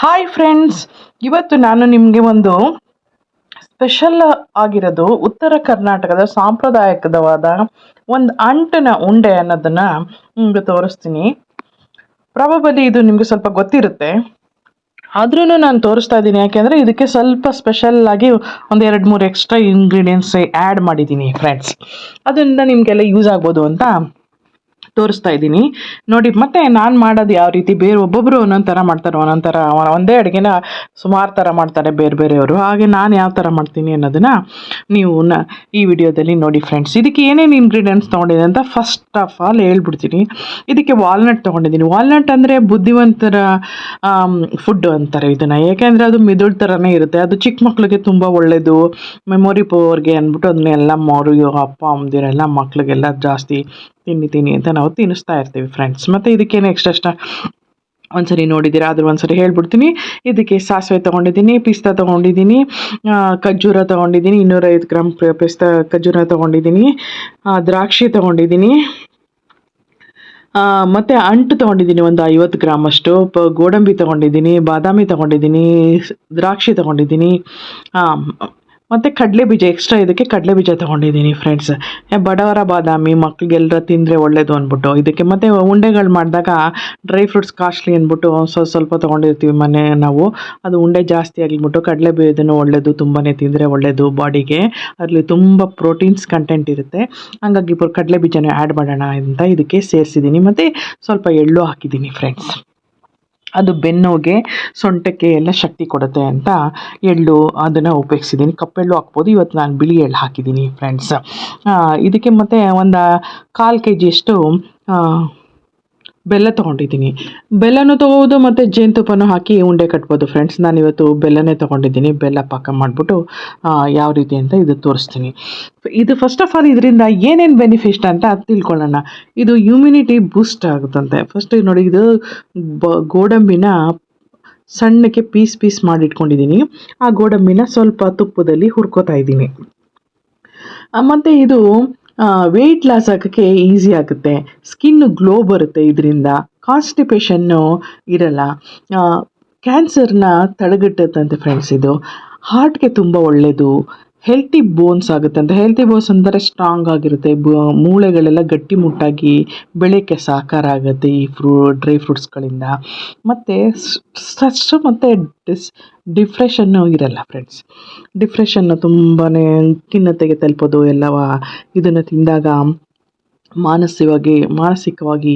Hi friends ಇವತ್ತು ನಾನು ನಿಮಗೆ ಒಂದು ಸ್ಪೆಷಲ್ ಆಗಿರೋದು ಉತ್ತರ ಕರ್ನಾಟಕದ ಸಾಂಪ್ರದಾಯಿಕವಾದ ಒಂದು ಅಂಟಿನ ಉಂಡೆ ಅನ್ನೋದನ್ನು ನಿಮಗೆ ತೋರಿಸ್ತೀನಿ. ಪ್ರಾಬಬಲಿ ಇದು ನಿಮಗೆ ಸ್ವಲ್ಪ ಗೊತ್ತಿರುತ್ತೆ. ಆದ್ರೂ ನಾನು ತೋರಿಸ್ತಾ ಇದ್ದೀನಿ, ಯಾಕೆಂದರೆ ಇದಕ್ಕೆ ಸ್ವಲ್ಪ ಸ್ಪೆಷಲ್ ಆಗಿ ಒಂದು ಎರಡು ಮೂರು ಎಕ್ಸ್ಟ್ರಾ ಇಂಗ್ರೀಡಿಯೆಂಟ್ಸ್ ಆ್ಯಡ್ ಮಾಡಿದ್ದೀನಿ ಫ್ರೆಂಡ್ಸ್ ಅದರಿಂದ ನಿಮಗೆಲ್ಲ ಯೂಸ್ ಆಗ್ಬೋದು ಅಂತ ತೋರಿಸ್ತಾ ಇದ್ದೀನಿ. ನೋಡಿ, ಮತ್ತೆ ನಾನು ಮಾಡೋದು ಯಾವ ರೀತಿ? ಬೇರೆ ಒಬ್ಬೊಬ್ಬರು ಒಂದೊಂದು ಥರ ಮಾಡ್ತಾರೆ, ಒಂದೊಂದು ಥರ ಒಂದೇ ಅಡುಗೆನ ಸುಮಾರು ಥರ ಮಾಡ್ತಾರೆ ಬೇರೆ ಬೇರೆಯವರು. ಹಾಗೆ ನಾನು ಯಾವ ಥರ ಮಾಡ್ತೀನಿ ಅನ್ನೋದನ್ನು ನೀವು ನ, ಈ ವಿಡಿಯೋದಲ್ಲಿ ನೋಡಿ ಫ್ರೆಂಡ್ಸ್ ಇದಕ್ಕೆ ಏನೇನು ಇಂಗ್ರೀಡಿಯೆಂಟ್ಸ್ ತೊಗೊಂಡಿದೆ ಅಂತ ಫಸ್ಟ್ ಆಫ್ ಆಲ್ ಹೇಳ್ಬಿಡ್ತೀನಿ. ಇದಕ್ಕೆ ವಾಲ್ನಟ್ ತೊಗೊಂಡಿದ್ದೀನಿ. ವಾಲ್ನಟ್ ಅಂದರೆ ಬುದ್ಧಿವಂತರ ಫುಡ್ ಅಂತಾರೆ ಇದನ್ನು. ಯಾಕೆಂದರೆ ಅದು ಮಿದುಳು ಥರನೇ ಇರುತ್ತೆ. ಅದು ಚಿಕ್ಕ ಮಕ್ಕಳಿಗೆ ತುಂಬ ಒಳ್ಳೆಯದು ಮೆಮೊರಿ ಪವರ್ಗೆ ಅಂದ್ಬಿಟ್ಟು ಅದನ್ನೆಲ್ಲ ಮಾಡಿ ಅಪ್ಪ, ಅಮ್ಮದಿರೆಲ್ಲ ಮಕ್ಳಿಗೆಲ್ಲ ಜಾಸ್ತಿ ತಿನ್ನಿ ತಿನ್ನಿ ಅಂತ ನಾವು ತಿನ್ನಿಸ್ತಾ ಇರ್ತೀವಿ ಫ್ರೆಂಡ್ಸ್ ಮತ್ತು ಇದಕ್ಕೇನು ಎಕ್ಸ್ಟ್ರಾ ಒಂದ್ಸರಿ ನೋಡಿದ್ದೀರಾ? ಆದರೂ ಒಂದ್ಸರಿ ಹೇಳ್ಬಿಡ್ತೀನಿ. ಇದಕ್ಕೆ ಸಾಸಿವೆ ತೊಗೊಂಡಿದ್ದೀನಿ, ಪಿಸ್ತಾ ತೊಗೊಂಡಿದ್ದೀನಿ ಖರ್ಜೂರ ತೊಗೊಂಡಿದ್ದೀನಿ, ಇನ್ನೂರೈದು ಗ್ರಾಮ್ ಪಿಸ್ತಾ, ಖರ್ಜೂರ ತೊಗೊಂಡಿದ್ದೀನಿ ದ್ರಾಕ್ಷಿ ತೊಗೊಂಡಿದ್ದೀನಿ ಮತ್ತು ಅಂಟು ತೊಗೊಂಡಿದ್ದೀನಿ ಒಂದು ಐವತ್ತು ಗ್ರಾಮಷ್ಟು ಪ, ಗೋಡಂಬಿ ತೊಗೊಂಡಿದ್ದೀನಿ, ಬಾದಾಮಿ ತೊಗೊಂಡಿದ್ದೀನಿ, ದ್ರಾಕ್ಷಿ ತೊಗೊಂಡಿದ್ದೀನಿ ಮತ್ತು ಕಡಲೆ ಬೀಜ ಎಕ್ಸ್ಟ್ರಾ ಇದಕ್ಕೆ ಕಡಲೆ ಬೀಜ ತೊಗೊಂಡಿದ್ದೀನಿ ಫ್ರೆಂಡ್ಸ್ ಬಡವರ ಬಾದಾಮಿ ಮಕ್ಳಿಗೆಲ್ಲರ ತಿಂದರೆ ಒಳ್ಳೆಯದು ಅಂದ್ಬಿಟ್ಟು. ಇದಕ್ಕೆ ಮತ್ತು ಉಂಡೆಗಳು ಮಾಡಿದಾಗ ಡ್ರೈ ಫ್ರೂಟ್ಸ್ ಕಾಸ್ಟ್ಲಿ ಅಂದ್ಬಿಟ್ಟು ಸ್ವಲ್ಪ ಸ್ವಲ್ಪ ತೊಗೊಂಡಿರ್ತೀವಿ ಮನೆ ನಾವು. ಅದು ಉಂಡೆ ಜಾಸ್ತಿ ಆಗಿಬಿಟ್ಟು ಕಡಲೆ ಬೀಜನೂ ಒಳ್ಳೆಯದು ತುಂಬಾ ತಿಂದರೆ ಒಳ್ಳೆಯದು ಬಾಡಿಗೆ. ಅದರಲ್ಲಿ ತುಂಬ ಪ್ರೋಟೀನ್ಸ್ ಕಂಟೆಂಟ್ ಇರುತ್ತೆ. ಹಂಗಾಗಿ ಇಬ್ಬರು ಕಡಲೆ ಬೀಜನ ಆ್ಯಡ್ ಮಾಡೋಣ ಅಂತ ಇದಕ್ಕೆ ಸೇರಿಸಿದ್ದೀನಿ. ಮತ್ತು ಸ್ವಲ್ಪ ಎಳ್ಳು ಹಾಕಿದ್ದೀನಿ ಫ್ರೆಂಡ್ಸ್ ಅದು ಬೆನ್ನೋಗೆ ಸೊಂಟಕ್ಕೆ ಎಲ್ಲ ಶಕ್ತಿ ಕೊಡುತ್ತೆ ಅಂತ ಎಳ್ಳು ಅದನ್ನು ಉಪಯೋಗಿಸಿದ್ದೀನಿ. ಕಪ್ಪೆಳ್ಳು ಹಾಕ್ಬೋದು. ಇವತ್ತು ನಾನು ಬಿಳಿ ಎಳ್ಳು ಹಾಕಿದ್ದೀನಿ ಫ್ರೆಂಡ್ಸ್ ಇದಕ್ಕೆ ಮತ್ತು ಒಂದು ಕಾಲು ಕೆ ಜಿಯಷ್ಟು ಬೆಲ್ಲ ತೊಗೊಂಡಿದ್ದೀನಿ. ಬೆಲ್ಲನೂ ತೊಗೋಬೋದು ಮತ್ತು ಜೇನುತುಪ್ಪನೂ ಹಾಕಿ ಉಂಡೆ ಕಟ್ಬೋದು ಫ್ರೆಂಡ್ಸ್ ನಾನು ಇವತ್ತು ಬೆಲ್ಲನೇ ತೊಗೊಂಡಿದ್ದೀನಿ. ಬೆಲ್ಲ ಪಾಕ ಮಾಡಿಬಿಟ್ಟು ಯಾವ ರೀತಿ ಅಂತ ಇದು ತೋರಿಸ್ತೀನಿ. ಇದು ಫಸ್ಟ್ ಆಫ್ ಆಲ್ ಇದರಿಂದ ಏನೇನು ಬೆನಿಫಿಟ್ ಅಂತ ತಿಳ್ಕೊಳ್ಳೋಣ. ಇದು ಇಮ್ಯುನಿಟಿ ಬೂಸ್ಟ್ ಆಗುತ್ತಂತೆ. ಫಸ್ಟ್ ನೋಡಿ ಇದು ಬ, ಗೋಡಂಬಿನ ಸಣ್ಣಕ್ಕೆ ಪೀಸ್ ಪೀಸ್ ಮಾಡಿಟ್ಕೊಂಡಿದ್ದೀನಿ. ಆ ಗೋಡಂಬಿನ ಸ್ವಲ್ಪ ತುಪ್ಪದಲ್ಲಿ ಹುರ್ಕೋತಾ ಇದ್ದೀನಿ. ಮತ್ತು ಇದು ವೆಯ್ಟ್ ಲಾಸ್ ಆಗೋಕ್ಕೆ ಈಸಿ ಆಗುತ್ತೆ. ಸ್ಕಿನ್ ಗ್ಲೋ ಬರುತ್ತೆ ಇದರಿಂದ. ಕಾನ್ಸ್ಟಿಪೇಷನ್ನು ಇರಲ್ಲ. ಕ್ಯಾನ್ಸರ್ನ ತಡೆಗಟ್ಟುತ್ತಂತೆ ಫ್ರೆಂಡ್ಸ್ ಇದು. ಹಾರ್ಟ್ಗೆ ತುಂಬ ಒಳ್ಳೆಯದು ಹೆಲ್ತಿ ಬೋನ್ಸ್ ಆಗುತ್ತೆ ಅಂತ. ಹೆಲ್ತಿ ಬೋನ್ಸ್ ಅಂದರೆ ಸ್ಟ್ರಾಂಗ್ ಆಗಿರುತ್ತೆ. ಮೂಳೆಗಳೆಲ್ಲ ಗಟ್ಟಿಮುಟ್ಟಾಗಿ ಬೆಳೆಯೋಕ್ಕೆ ಸಹಕಾರ ಆಗುತ್ತೆ ಈ ಫ್ರೂ ಡ್ರೈ ಫ್ರೂಟ್ಸ್ಗಳಿಂದ ಮತ್ತು ಸ್ಟ್ರೆಸ್ ಮತ್ತು ಡಿಸ್ ಡಿಫ್ರೆಷನ್ನು ಇರಲ್ಲ ಫ್ರೆಂಡ್ಸ್ ಡಿಫ್ರೆಷನ್ನು ತುಂಬಾ ಖಿನ್ನತೆಗೆ ತಲುಪೋದು ಎಲ್ಲವ ಇದನ್ನು ತಿಂದಾಗ ಮಾನಸಿಕವಾಗಿ ಮಾನಸಿಕವಾಗಿ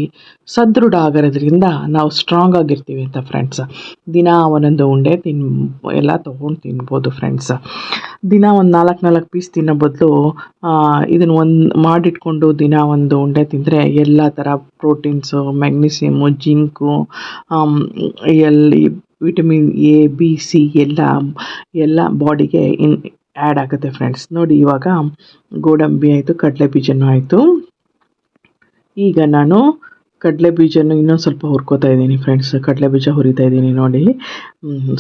ಸದೃಢ ಆಗಿರೋದ್ರಿಂದ ನಾವು ಸ್ಟ್ರಾಂಗ್ ಆಗಿರ್ತೀವಿ ಅಂತ ಫ್ರೆಂಡ್ಸ್ ದಿನ ಒಂದೊಂದು ಉಂಡೆ ತಿನ್, ಎಲ್ಲ ತೊಗೊಂಡು ತಿನ್ಬೋದು ಫ್ರೆಂಡ್ಸ್ ದಿನ ಒಂದು ನಾಲ್ಕು ನಾಲ್ಕು ಪೀಸ್ ತಿನ್ನೋ ಬದಲು ಇದನ್ನು ಒಂದು ಮಾಡಿಟ್ಕೊಂಡು ದಿನ ಒಂದು ಉಂಡೆ ತಿಂದರೆ ಎಲ್ಲ ಥರ ಪ್ರೋಟೀನ್ಸು ಮ್ಯಾಗ್ನೀಸಿಯಮು ಜಿಂಕು ಎಲ್ಲಿ ವಿಟಮಿನ್ ಎ ಬಿ ಸಿ ಎಲ್ಲ ಎಲ್ಲ ಬಾಡಿಗೆ ಇನ್ ಆ್ಯಡ್ ಆಗುತ್ತೆ ಫ್ರೆಂಡ್ಸ್ ನೋಡಿ ಇವಾಗ ಗೋಡಂಬಿ ಆಯಿತು ಕಡಲೆ ಬೀಜನೂ ಆಯಿತು. ಈಗ ನಾನು ಕಡಲೆ ಬೀಜನ ಇನ್ನೊಂದು ಸ್ವಲ್ಪ ಹುರ್ಕೋತಾ ಇದ್ದೀನಿ ಫ್ರೆಂಡ್ಸ್ ಕಡಲೆ ಬೀಜ ಹುರಿತಾ ಇದ್ದೀನಿ ನೋಡಿ.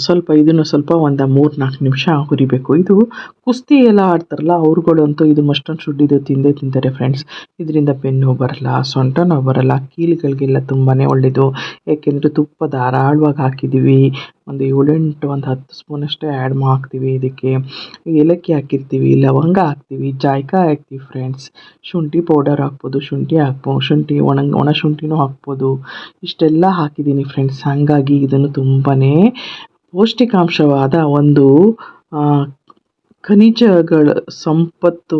ಸ್ವಲ್ಪ ಇದನ್ನು ಸ್ವಲ್ಪ ಒಂದು ಮೂರು ನಾಲ್ಕು ನಿಮಿಷ ಹುರಿಬೇಕು. ಇದು ಕುಸ್ತಿ ಎಲ್ಲ ಆಡ್ತಾರಲ್ಲ, ಅವ್ರುಗಳಂತೂ ಇದು ಮಷ್ಟನ್ ಶುಡ್ ಇದು ತಿಂದೇ ತಿಂತಾರೆ ಫ್ರೆಂಡ್ಸ್ ಇದರಿಂದ ಬೆನ್ನು ಬರಲ್ಲ, ಸೊಂಟ ನೋವು ಬರಲ್ಲ, ಕೀಲುಗಳಿಗೆಲ್ಲ ತುಂಬಾ ಒಳ್ಳೆಯದು ಏಕೆಂದರೆ ತುಪ್ಪ ಧಾರಾಳವಾಗಿ ಹಾಕಿದ್ದೀವಿ. ಒಂದು ಏಳೆಂಟು ಒಂದು ಹತ್ತು ಸ್ಪೂನಷ್ಟೇ ಆ್ಯಡ್ ಹಾಕ್ತೀವಿ. ಇದಕ್ಕೆ ಏಲಕ್ಕಿ ಹಾಕಿರ್ತೀವಿ, ಲವಂಗ ಹಾಕ್ತೀವಿ ಜಾಯ್ಕಾಯಿ ಹಾಕ್ತೀವಿ ಫ್ರೆಂಡ್ಸ್ ಶುಂಠಿ ಪೌಡರ್ ಹಾಕ್ಬೋದು, ಶುಂಠಿ ಹಾಕ್ಬೋ, ಶುಂಠಿ ಒಣ ಒಣ ಶುಂಠಿನೂ ಹಾಕ್ಬೋದು. ಇಷ್ಟೆಲ್ಲ ಹಾಕಿದ್ದೀನಿ ಫ್ರೆಂಡ್ಸ್ ಹಾಗಾಗಿ ಇದನ್ನು ತುಂಬಾ ಪೌಷ್ಟಿಕಾಂಶವಾದ ಒಂದು ಖನಿಜಗಳ ಸಂಪತ್ತು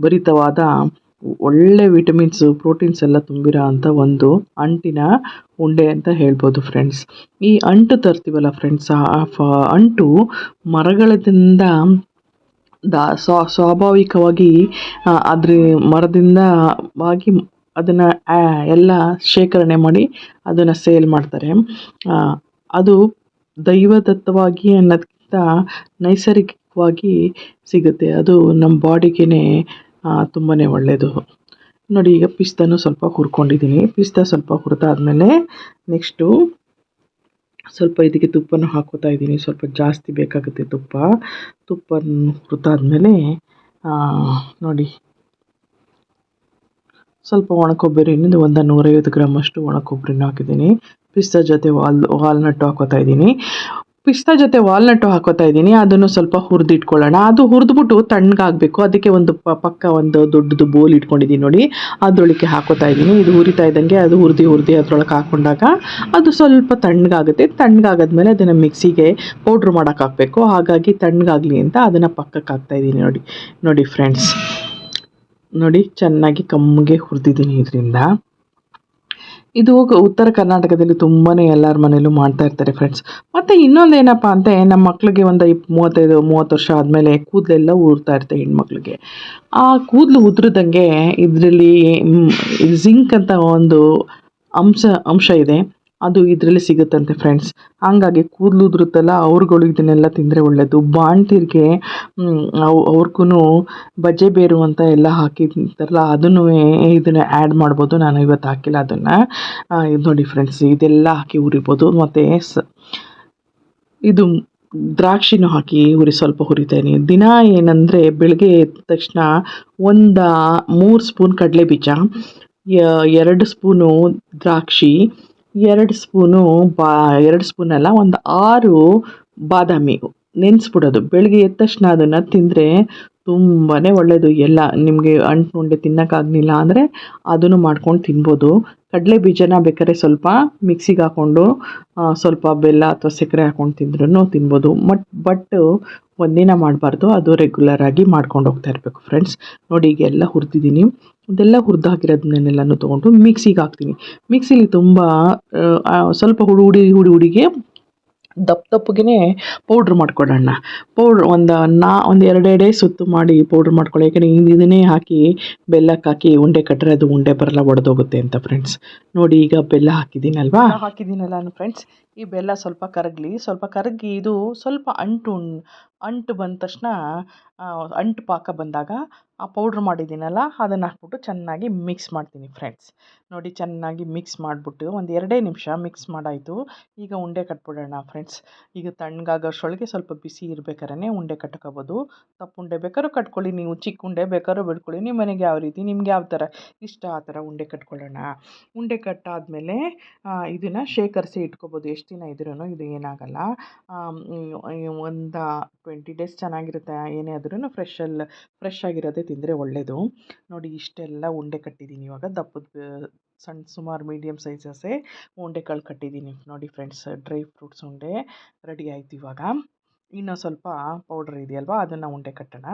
ಭರಿತವಾದ ಒಳ್ಳೆ ವಿಟಮಿನ್ಸ್, ಪ್ರೋಟೀನ್ಸ್ ಎಲ್ಲ ತುಂಬಿರೋ ಅಂಥ ಒಂದು ಅಂಟಿನ ಉಂಡೆ ಅಂತ ಹೇಳ್ಬೋದು ಫ್ರೆಂಡ್ಸ್ ಈ ಅಂಟು ತರ್ತೀವಲ್ಲ ಫ್ರೆಂಡ್ಸ್ ಆ ಅಂಟು ಮರಗಳಿಂದ ದಾ, ಸ್ವ- ಸ್ವಾಭಾವಿಕವಾಗಿ ಅದ್ರ ಮರದಿಂದ ವಾಗಿ ಅದನ್ನು ಎಲ್ಲ ಶೇಖರಣೆ ಮಾಡಿ ಅದನ್ನು ಸೇಲ್ ಮಾಡ್ತಾರೆ. ಅದು ದೈವದತ್ತವಾಗಿ ಅನ್ನೋದಕ್ಕಿಂತ ನೈಸರ್ಗಿಕವಾಗಿ ಸಿಗುತ್ತೆ. ಅದು ನಮ್ಮ ಬಾಡಿಗೆ ತುಂಬಾ ಒಳ್ಳೆಯದು ನೋಡಿ, ಈಗ ಪಿಸ್ತಾನು ಸ್ವಲ್ಪ ಹುರ್ಕೊಂಡಿದ್ದೀನಿ. ಪಿಸ್ತಾ ಸ್ವಲ್ಪ ಹುರಿದಾದ್ಮೇಲೆ ನೆಕ್ಸ್ಟು ಸ್ವಲ್ಪ ಇದಕ್ಕೆ ತುಪ್ಪನ ಹಾಕೋತಾ ಇದ್ದೀನಿ. ಸ್ವಲ್ಪ ಜಾಸ್ತಿ ಬೇಕಾಗುತ್ತೆ ತುಪ್ಪ. ತುಪ್ಪ ಹುರಿದಾದ್ಮೇಲೆ ನೋಡಿ. ಸ್ವಲ್ಪ ಒಣ ಇನ್ನೊಂದು ಒಂದು ನೂರೈವತ್ತು ಗ್ರಾಮ್ ಅಷ್ಟು ಒಣ ಕೊಬ್ಬರಿನ ಹಾಕಿದ್ದೀನಿ. ಪಿಸ್ತಾ ಜೊತೆ ವಾಲ್, ವಾಲ್ನಟ್ಟು ಹಾಕೋತಾ ಇದ್ದೀನಿ. ಪಿಸ್ತಾ ಜೊತೆ ವಾಲ್ನಟ್ಟು ಹಾಕೋತಾ ಇದ್ದೀನಿ. ಅದನ್ನು ಸ್ವಲ್ಪ ಹುರಿದಿಟ್ಕೊಳ್ಳೋಣ. ಅದು ಹುರಿದ್ಬಿಟ್ಟು ತಣ್ಣಗಾಗಬೇಕು. ಅದಕ್ಕೆ ಒಂದು ಪ, ಪಕ್ಕ ಒಂದು ದೊಡ್ಡದು ಬೋಲ್ ಇಟ್ಕೊಂಡಿದ್ದೀನಿ ನೋಡಿ. ಅದರೊಳಗೆ ಹಾಕೋತಾ ಇದ್ದೀನಿ. ಇದು ಹುರಿತಾ ಇದ್ದಂಗೆ ಅದು ಹುರಿದಿ ಹುರಿದಿ ಅದರೊಳಗೆ ಹಾಕೊಂಡಾಗ ಅದು ಸ್ವಲ್ಪ ತಣ್ಣಗಾಗುತ್ತೆ. ತಣ್ಣಗಾಗದ್ಮೇಲೆ ಅದನ್ನು ಮಿಕ್ಸಿಗೆ ಪೌಡ್ರ್ ಮಾಡೋಕೆ ಹಾಕಬೇಕು. ಹಾಗಾಗಿ ತಣ್ಣಗಾಗಲಿ ಅಂತ ಅದನ್ನು ಪಕ್ಕಕ್ಕೆ ಹಾಕ್ತಾ ಇದ್ದೀನಿ ನೋಡಿ. ನೋಡಿ ಫ್ರೆಂಡ್ಸ್ ನೋಡಿ, ಚೆನ್ನಾಗಿ ಕಮ್ಮಿಗೆ ಹುರಿದಿದ್ದೀನಿ ಇದರಿಂದ. ಇದು ಉತ್ತರ ಕರ್ನಾಟಕದಲ್ಲಿ ತುಂಬಾ ಎಲ್ಲರ ಮನೇಲೂ ಮಾಡ್ತಾ ಇರ್ತಾರೆ ಫ್ರೆಂಡ್ಸ್ ಮತ್ತು ಇನ್ನೊಂದು ಏನಪ್ಪ ಅಂದರೆ ನಮ್ಮ ಮಕ್ಕಳಿಗೆ ಒಂದು ಇಪ್ ಮೂವತ್ತೈದು, ಮೂವತ್ತು ವರ್ಷ ಆದಮೇಲೆ ಕೂದಲೆಲ್ಲ ಊರ್ತಾ ಇರುತ್ತೆ ಹೆಣ್ಮಕ್ಳಿಗೆ. ಆ ಕೂದಲು ಉದ್ರದಂಗೆ ಇದರಲ್ಲಿ ಜಿಂಕ್ ಅಂತ ಒಂದು ಅಂಶ ಅಂಶ ಇದೆ. ಅದು ಇದರಲ್ಲಿ ಸಿಗುತ್ತಂತೆ ಫ್ರೆಂಡ್ಸ್ ಹಾಗಾಗಿ ಕೂದಲು ಉದುರುತ್ತಲ್ಲ, ಅವ್ರುಗಳು ಇದನ್ನೆಲ್ಲ ತಿಂದರೆ ಒಳ್ಳೆಯದು ಬಾಣ್ತಿರ್ಗೆ ಅವ್ರಿಗೂ ಬಜೆ ಬೇರು ಅಂತ ಎಲ್ಲ ಹಾಕಿ ತಿಂತಾರಲ್ಲ ಅದನ್ನು ಇದನ್ನು ಆ್ಯಡ್ ಮಾಡ್ಬೋದು. ನಾನು ಇವತ್ತು ಹಾಕಿಲ್ಲ ಅದನ್ನು. ಇದು ನೋಡಿ ಫ್ರೆಂಡ್ಸ್ ಇದೆಲ್ಲ ಹಾಕಿ ಉರಿಬೋದು ಮತ್ತು ಸ, ಇದು ದ್ರಾಕ್ಷಿನೂ ಹಾಕಿ ಉರಿ ಸ್ವಲ್ಪ ಹುರಿತೇನೆ. ದಿನ ಏನಂದರೆ ಬೆಳಗ್ಗೆ ಎದ್ದ ತಕ್ಷಣ ಒಂದು ಮೂರು ಸ್ಪೂನ್ ಕಡಲೆ ಬೀಜ ಎರಡು ಸ್ಪೂನು ದ್ರಾಕ್ಷಿ ಎರಡು ಸ್ಪೂನು ಬಾ, ಎರಡು ಸ್ಪೂನಲ್ಲ, ಒಂದು ಆರು ಬಾದಾಮಿ ನೆನೆಸ್ಬಿಡೋದು. ಬೆಳಗ್ಗೆ ಎದ್ದ ತಕ್ಷಣ ಅದನ್ನು ತಿಂದರೆ ತುಂಬಾ ಒಳ್ಳೆಯದು ಎಲ್ಲ ನಿಮಗೆ ಅಂಟು ಉಂಡೆ ತಿನ್ನೋಕ್ಕಾಗಲಿಲ್ಲ ಅಂದರೆ ಅದನ್ನು ಮಾಡ್ಕೊಂಡು ತಿನ್ಬೋದು. ಕಡಲೆ ಬೀಜನ ಬೇಕಾದ್ರೆ ಸ್ವಲ್ಪ ಮಿಕ್ಸಿಗೆ ಹಾಕ್ಕೊಂಡು ಸ್ವಲ್ಪ ಬೆಲ್ಲ ಅಥವಾ ಸಕ್ಕರೆ ಹಾಕ್ಕೊಂಡು ತಿಂದ್ರೂ ತಿನ್ಬೋದು. ಮಟ್ ಬಟ್ ಒಂದಿನ ಮಾಡಬಾರ್ದು. ಅದು ರೆಗ್ಯುಲರ್ ಆಗಿ ಮಾಡ್ಕೊಂಡು ಹೋಗ್ತಾ ಇರಬೇಕು ಫ್ರೆಂಡ್ಸ್ ನೋಡಿ ಈಗ ಎಲ್ಲ ಹುರಿದಿದ್ದೀನಿ. ಅದೆಲ್ಲ ಹುರಿದು ಹಾಕಿರೋದನ್ನೆಲ್ಲನೂ ತೊಗೊಂಡು ಮಿಕ್ಸಿಗೆ ಹಾಕ್ತೀನಿ. ಮಿಕ್ಸಿಲಿ ತುಂಬ ಸ್ವಲ್ಪ ಹುಡಿ ಹುಡಿ ಹುಡಿ ಹುಡಿಗೆ ದಪ್ಪ ದಪ್ಪಗೆ ಪೌಡ್ರ್ ಮಾಡ್ಕೊಳ್ಳೋಣ ಪೌಡ್ರ್ ಒಂದು ನಾ, ಒಂದು ಎರಡೆರಡೆ ಸುತ್ತು ಮಾಡಿ ಪೌಡ್ರ್ ಮಾಡ್ಕೊಳ್ಳಿ. ಯಾಕಂದರೆ ಇದನ್ನೇ ಹಾಕಿ ಬೆಲ್ಲಕ್ಕೆ ಹಾಕಿ ಉಂಡೆ ಕಟ್ಟರೆ ಅದು ಉಂಡೆ ಬರಲ್ಲ ಒಡೆದೋಗುತ್ತೆ ಅಂತ ಫ್ರೆಂಡ್ಸ್ ನೋಡಿ ಈಗ ಬೆಲ್ಲ ಹಾಕಿದ್ದೀನಲ್ವಾ? ಹಾಕಿದ್ದೀನಲ್ಲ ಫ್ರೆಂಡ್ಸ್ ಈ ಬೆಲ್ಲ ಸ್ವಲ್ಪ ಕರಗಲಿ, ಸ್ವಲ್ಪ ಕರಗಿ ಇದು ಸ್ವಲ್ಪ ಅಂಟು ಅಂಟು ಬಂದ ತಕ್ಷಣ ಅಂಟು ಪಾಕ ಬಂದಾಗ ಆ ಪೌಡ್ರ್ ಮಾಡಿದ್ದೀನಲ್ಲ, ಅದನ್ನು ಹಾಕ್ಬಿಟ್ಟು ಚೆನ್ನಾಗಿ ಮಿಕ್ಸ್ ಮಾಡ್ತೀನಿ ಫ್ರೆಂಡ್ಸ್ ನೋಡಿ ಚೆನ್ನಾಗಿ ಮಿಕ್ಸ್ ಮಾಡಿಬಿಟ್ಟು ಒಂದು ಎರಡೇ ನಿಮಿಷ ಮಿಕ್ಸ್ ಮಾಡಾಯಿತು. ಈಗ ಉಂಡೆ ಕಟ್ಬಿಡೋಣ ಫ್ರೆಂಡ್ಸ್ ಈಗ ತಣ್ಣಗಾಗೋಷ್ಟೊಳಗೆ ಸ್ವಲ್ಪ ಬಿಸಿ ಇರಬೇಕಾರೆ ಉಂಡೆ ಕಟ್ಕೋಬೋದು. ತಪ್ಪು ಉಂಡೆ ಬೇಕಾದ್ರೂ ಕಟ್ಕೊಳ್ಳಿ, ನೀವು ಚಿಕ್ಕ ಉಂಡೆ ಬೇಕಾದ್ರೂ ಬಿಡ್ಕೊಳ್ಳಿ. ನಿಮ್ಮ ಮನೆಗೆ ಯಾವ ರೀತಿ, ನಿಮ್ಗೆ ಯಾವ ಥರ ಇಷ್ಟ ಆ ಥರ ಉಂಡೆ ಕಟ್ಕೊಳ್ಳೋಣ. ಉಂಡೆ ಕಟ್ಟಾದಮೇಲೆ ಇದನ್ನು ಶೇಖರಿಸಿ ಇಟ್ಕೋಬೋದು. ಎಷ್ಟು ದಿನ ಇದ್ರೂ ಇದು ಏನಾಗಲ್ಲ. ಒಂದು ಟ್ವೆಂಟಿ ಡೇಸ್ ಚೆನ್ನಾಗಿರುತ್ತೆ, ಏನೇ ಆದ್ರೂ ಫ್ರೆಶಲ್ಲಿ ಫ್ರೆಶ್ ಆಗಿರೋದೇ ತಿಂದರೆ ಒಳ್ಳೆಯದು ನೋಡಿ ಇಷ್ಟೆಲ್ಲ ಉಂಡೆ ಕಟ್ಟಿದ್ದೀನಿ ಇವಾಗ, ದಪ್ಪದ ಸಣ್ಣ ಸುಮಾರು ಮೀಡಿಯಮ್ ಸೈಜಸ್ಸೇ ಉಂಡೆಗಳು ಕಟ್ಟಿದ್ದೀನಿ. ನೋಡಿ ಫ್ರೆಂಡ್ಸ್ ಡ್ರೈ ಫ್ರೂಟ್ಸ್ ಉಂಡೆ ರೆಡಿ ಆಯ್ತು ಇವಾಗ. ಇನ್ನೂ ಸ್ವಲ್ಪ ಪೌಡ್ರ್ ಇದೆಯಲ್ವ, ಅದನ್ನು ಉಂಡೆ ಕಟ್ಟೋಣ.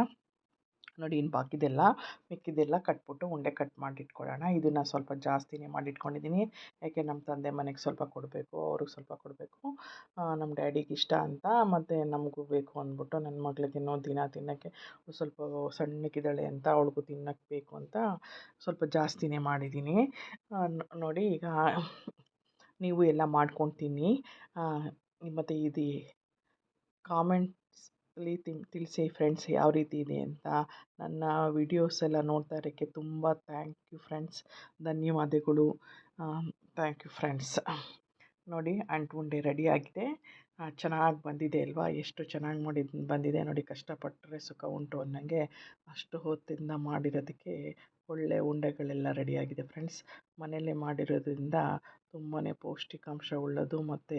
ನೋಡಿ ಇನ್ನು ಬಾಕಿದೆಲ್ಲ ಮಿಕ್ಕಿದೆಲ್ಲ ಕಟ್ಬಿಟ್ಟು ಉಂಡೆ ಕಟ್ ಮಾಡಿಟ್ಕೊಳ್ಳೋಣ. ಇದನ್ನು ಸ್ವಲ್ಪ ಜಾಸ್ತಿನೇ ಮಾಡಿಟ್ಕೊಂಡಿದ್ದೀನಿ. ಯಾಕೆ ನಮ್ಮ ತಂದೆ ಮನೆಗೆ ಸ್ವಲ್ಪ ಕೊಡಬೇಕು, ಅವ್ರಿಗೆ ಸ್ವಲ್ಪ ಕೊಡಬೇಕು. ನಮ್ಮ ಡ್ಯಾಡಿಗೆ ಇಷ್ಟ ಅಂತ ಮತ್ತು ನಮಗೂ ಬೇಕು ಅಂದ್ಬಿಟ್ಟು ನನ್ನ ಮಗಳಿಗೇನೋ ದಿನ ತಿನ್ನೋಕ್ಕೆ ಸ್ವಲ್ಪ ಸಣ್ಣಕ್ಕಿದ್ದಾಳೆ ಅಂತ ಅವಳಿಗೂ ತಿನ್ನೋಕ್ಕೆ ಬೇಕು ಅಂತ ಸ್ವಲ್ಪ ಜಾಸ್ತಿನೇ ಮಾಡಿದ್ದೀನಿ. ನೋಡಿ ಈಗ ನೀವು ಎಲ್ಲ ಮಾಡ್ಕೊಂಡು ತಿನ್ನಿ. ಮತ್ತು ಇದು ಕಾಮೆಂಟ್ ಅಲ್ಲಿ ತಿಳಿಸಿ ಫ್ರೆಂಡ್ಸ್ ಯಾವ ರೀತಿ ಇದೆ ಅಂತ ನನ್ನ ವಿಡಿಯೋಸ್ ಎಲ್ಲ ನೋಡ್ತಾ ಇರೋಕ್ಕೆ ತುಂಬ ಥ್ಯಾಂಕ್ ಯು ಫ್ರೆಂಡ್ಸ್ ಧನ್ಯವಾದಗಳು. ಥ್ಯಾಂಕ್ ಯು ಫ್ರೆಂಡ್ಸ್ ನೋಡಿ ಅಂಟುಂಡೆ ರೆಡಿ ಆಗಿದೆ. ಚೆನ್ನಾಗಿ ಬಂದಿದೆ ಅಲ್ವಾ? ಎಷ್ಟು ಚೆನ್ನಾಗಿ ಮಾಡಿ ಬಂದಿದೆ ನೋಡಿ ಕಷ್ಟಪಟ್ಟರೆ ಸುಖ ಉಂಟು ಅನ್ನಂಗೆ ಅಷ್ಟು ಹೊತ್ತಿಂದ ಮಾಡಿರೋದಕ್ಕೆ ಒಳ್ಳೆ ಉಂಡೆಗಳೆಲ್ಲ ರೆಡಿಯಾಗಿದೆ ಫ್ರೆಂಡ್ಸ್ ಮನೆಯಲ್ಲೇ ಮಾಡಿರೋದ್ರಿಂದ ತುಂಬಾ ಪೌಷ್ಟಿಕಾಂಶ ಉಳ್ಳದು ಮತ್ತು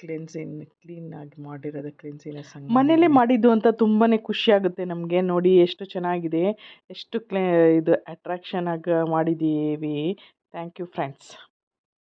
ಕ್ಲೆನ್ಸಿಂಗ್ ಕ್ಲೀನಾಗಿ ಮಾಡಿರೋದು ಕ್ಲೆನ್ಸಿನೆಸ್ ಮನೇಲೆ ಮಾಡಿದ್ದು ಅಂತ ತುಂಬಾ ಖುಷಿಯಾಗುತ್ತೆ ನಮಗೆ. ನೋಡಿ ಎಷ್ಟು ಚೆನ್ನಾಗಿದೆ ಎಷ್ಟು ಕ್ಲೇ ಇದು ಅಟ್ರಾಕ್ಷನ್ ಆಗಿ ಮಾಡಿದ್ದೀವಿ. Thank you friends